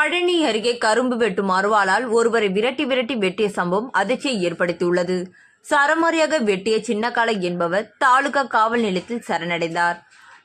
பழனி அருகே கரும்பு வெட்டும் அருவாளால் ஒருவரை விரட்டி விரட்டி வெட்டிய சம்பவம் அதிர்ச்சியை ஏற்படுத்தியுள்ளது. சரமாரியாக வெட்டிய சின்னக்காலை என்பவர் தாலுகா காவல் நிலையத்தில் சரணடைந்தார்.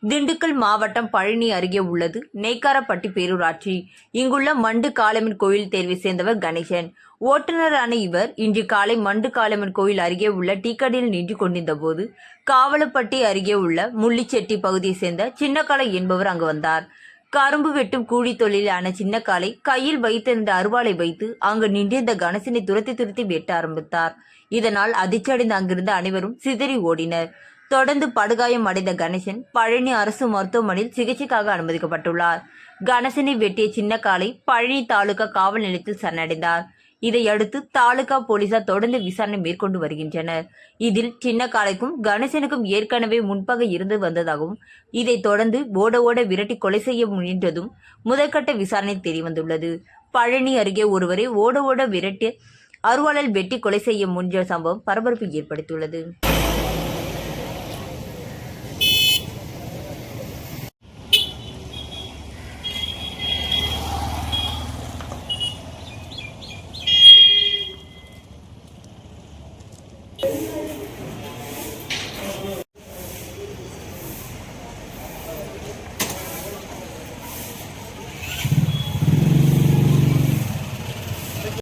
திண்டுக்கல் மாவட்டம் பழனி அருகே உள்ளது நெய்க்காரப்பட்டி பேரூராட்சி. இங்குள்ள மண்டு காளம்மன் கோயில் தேர்வை சேர்ந்தவர் கணேசன். ஓட்டுநரான இவர் இன்று காலை மண்டு காளம்மன் கோயில் அருகே உள்ள டீக்கடையில் நின்று கொண்டிருந்த போது காவலப்பட்டி அருகே உள்ள முள்ளிச்செட்டி பகுதியை சேர்ந்த சின்னக்காலை என்பவர் அங்கு வந்தார். கரும்பு வெட்டும் கூலி தொழிலான சின்னக்காலை கையில் வைத்திருந்த அருவாளை வைத்து அங்கு நின்றிருந்த கணேசனை துரத்தி துரத்தி வெட்ட ஆரம்பித்தார். இதனால் அதிர்ச்சியடைந்த அங்கிருந்த அனைவரும் சிதறி ஓடினர். தொடர்ந்து படுகாயம் அடைந்த கணேசன் பழனி அரசு மருத்துவமனையில் சிகிச்சைக்காக அனுமதிக்கப்பட்டுள்ளார். கணேசனை வெட்டிய சின்னக்காலை பழனி தாலுகா காவல் நிலையத்தில் சரணடைந்தார். இதையடுத்து தாலுகா போலீசார் தொடர்ந்து விசாரணை மேற்கொண்டு வருகின்றனர். இதில் சின்ன காலைக்கும் கணேசனுக்கும் ஏற்கனவே முன்பகை இருந்து வந்ததாகவும் இதைத் தொடர்ந்து ஓட ஓட விரட்டி கொலை செய்ய முயன்றதும் முதற்கட்ட விசாரணை தெரியவந்துள்ளது பழனி அருகே ஒருவரை ஓட ஓட விரட்டி அருவாளால் வெட்டி கொலை செய்ய முயன்ற சம்பவம் பரபரப்பு ஏற்படுத்தியுள்ளது.